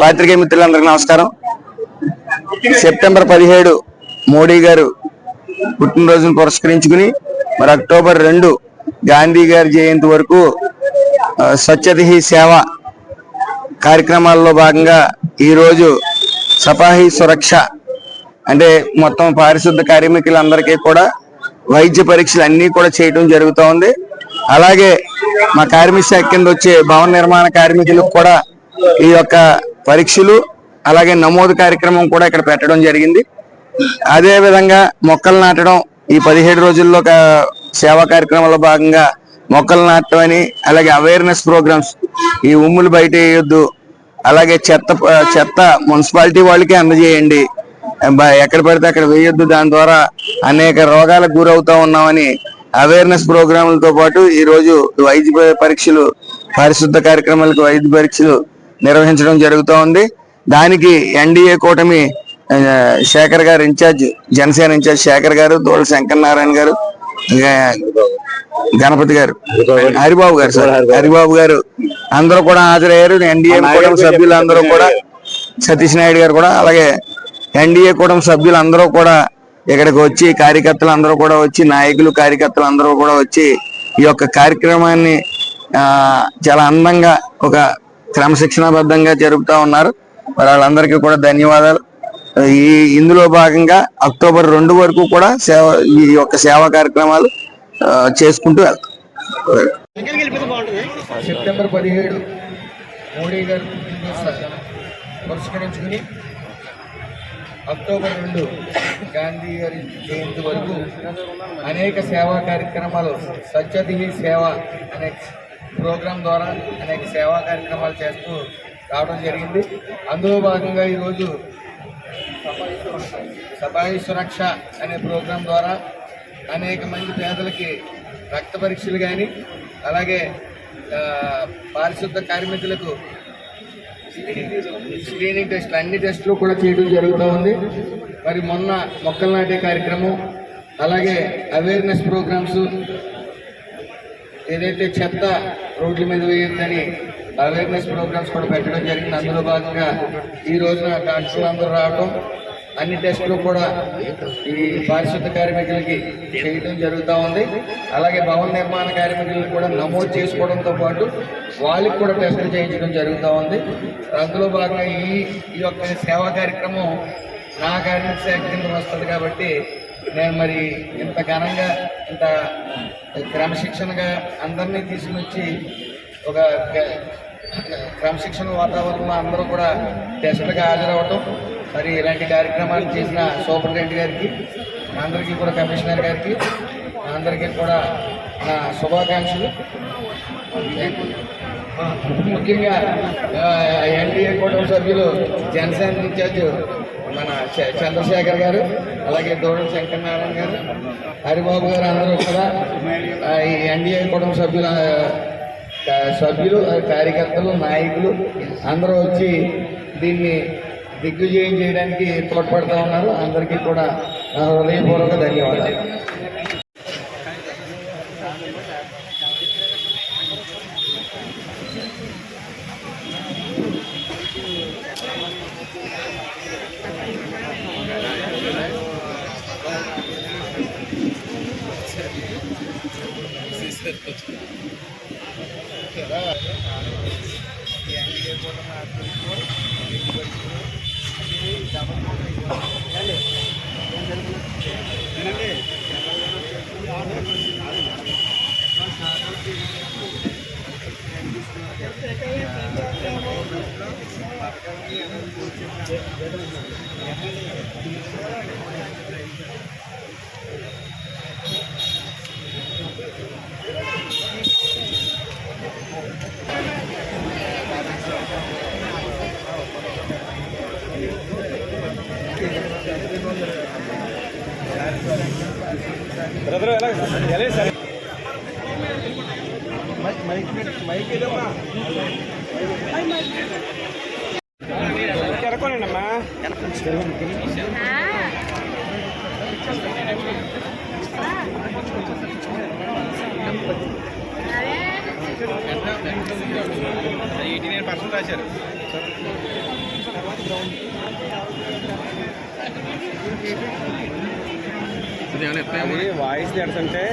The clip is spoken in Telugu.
పాత్రికేయ మిత్రులందరికీ నమస్కారం. సెప్టెంబర్ పదిహేడు మోడీ గారు పుట్టినరోజును పురస్కరించుకుని మరి అక్టోబర్ రెండు గాంధీ గారి జయంతి వరకు ఆ, స్వచ్ఛత హీ సేవ కార్యక్రమాల్లో భాగంగా ఈరోజు సపాహి సురక్ష అంటే మొత్తం పారిశుద్ధ కార్మికులందరికీ కూడా వైద్య పరీక్షలు అన్నీ కూడా చేయడం జరుగుతూ ఉంది అలాగే మా కార్మిక శాఖ కింద వచ్చే భవన నిర్మాణ కార్మికులకు కూడా ఈ యొక్క పరీక్షలు అలాగే నమోదు కార్యక్రమం కూడా ఇక్కడ పెట్టడం జరిగింది. అదే విధంగా మొక్కలు నాటడం ఈ పదిహేడు రోజుల్లో సేవా కార్యక్రమంలో భాగంగా మొక్కలు నాటడం అని అలాగే అవేర్నెస్ ప్రోగ్రామ్స్ ఈ ఉమ్ములు బయట వేయొద్దు అలాగే చెత్త చెత్త మున్సిపాలిటీ వాళ్ళకి అందజేయండి. ఎక్కడ పడితే అక్కడ వేయొద్దు దాని ద్వారా అనేక రోగాలకు గురవుతా ఉన్నామని అవేర్నెస్ ప్రోగ్రాములతో పాటు ఈరోజు వైద్య పరీక్షలు పారిశుద్ధ కార్యక్రమాలకు వైద్య పరీక్షలు నిర్వహించడం జరుగుతూ ఉంది దానికి ఎన్డీఏ కూటమి శేఖర్ గారు ఇన్ఛార్జ్ జనసేన ఇన్ఛార్జ్ శేఖర్ గారు దోళ శంకర్ నారాయణ గారు గణపతి గారు హరిబాబు గారు సార్ హరిబాబు గారు అందరూ కూడా హాజరయ్యారు. ఎన్డీఏ కూటమి సభ్యులందరూ కూడా సతీష్ నాయుడు గారు కూడా అలాగే ఎన్డీఏ కూటమి సభ్యులందరూ కూడా ఇక్కడికి వచ్చి కార్యకర్తలు అందరూ కూడా వచ్చి నాయకులు కార్యకర్తలు అందరూ కూడా వచ్చి ఈ యొక్క కార్యక్రమాన్ని చాలా అందంగా ఒక క్రమశిక్షణాబద్ధంగా జరుపుతా ఉన్నారు. మరి వాళ్ళందరికీ కూడా ధన్యవాదాలు. ఈ ఇందులో భాగంగా అక్టోబర్ రెండు వరకు కూడా సేవ ఈ యొక్క సేవా కార్యక్రమాలు చేసుకుంటూ వెళ్తాం సెప్టెంబర్ పదిహేడు మోడీ గారు పురస్కరించుకుని అక్టోబర్ రెండు గాంధీ గారి జయంతి వరకు అనేక సేవా కార్యక్రమాలు సత్యది సేవ అనే ప్రోగ్రాం ద్వారా అనేక సేవా కార్యక్రమాలు చేస్తూ రావడం జరిగింది. అందులో భాగంగా ఈరోజు సఫాయి సురక్ష అనే ప్రోగ్రాం ద్వారా అనేక మంది పేదలకి రక్త పరీక్షలు కానీ అలాగే పారిశుద్ధ కార్మికులకు స్క్రీనింగ్ టెస్ట్లు అన్ని టెస్టులు కూడా చేయడం జరుగుతూ ఉంది. మరి మొన్న మొక్కలు నాటే కార్యక్రమం అలాగే అవేర్నెస్ ప్రోగ్రామ్స్ ఏదైతే చెత్త రోడ్ల మీద వేయొద్దని అవేర్నెస్ ప్రోగ్రామ్స్ కూడా పెట్టడం జరిగింది. అందులో భాగంగా ఈ రోజున డాక్టర్లు అందరూ రావడం అన్ని టెస్టులు కూడా ఈ పారిశుద్ధ కార్మికులకి చేయడం జరుగుతూ ఉంది. అలాగే భవన నిర్మాణ కార్మికులను కూడా నమోదు చేసుకోవడంతో పాటు వాళ్ళకి కూడా టెస్టులు చేయించడం జరుగుతూ ఉంది. అందులో భాగంగా ఈ ఈ యొక్క సేవా కార్యక్రమం నా కార్మిక శాఖ కింద వస్తుంది కాబట్టి నేను మరి ఇంత ఘనంగా ఇంత క్రమశిక్షణగా అందరినీ తీసుకొచ్చి ఒక క్రమశిక్షణ వాతావరణంలో అందరూ కూడా టెస్టులకు హాజరవటం మరి ఇలాంటి కార్యక్రమాలు చేసిన సూపరింటెండెంట్ గారికి అందరికీ కూడా కమిషనర్ గారికి అందరికీ కూడా నా శుభాకాంక్షలు. ముఖ్యంగా ఎన్డీఏ కూటమి సభ్యులు జనసేన ఇన్ఛార్జ్ చంద్రశేఖర్ గారు అలాగే దూడ శంకరనారాయణ గారు హరిబాబు గారు అందరూ కూడా ఈ ఎన్డీఏ కుటుంబ సభ్యుల సభ్యులు కార్యకర్తలు నాయకులు అందరూ వచ్చి దీన్ని దిగ్విజయం చేయడానికి తోడ్పడుతూ ఉన్నారు. అందరికీ కూడా హృదయపూర్వక ధన్యవాదాలు. పథకాలన్నీ ఎలా బ్రదర్ ఎలా ఎలా సరే. ఎరకోనండి అమ్మా ఎయిటీ నైన్ పర్సెంట్ రాశారు తర్వాత వాయిస్ అంటే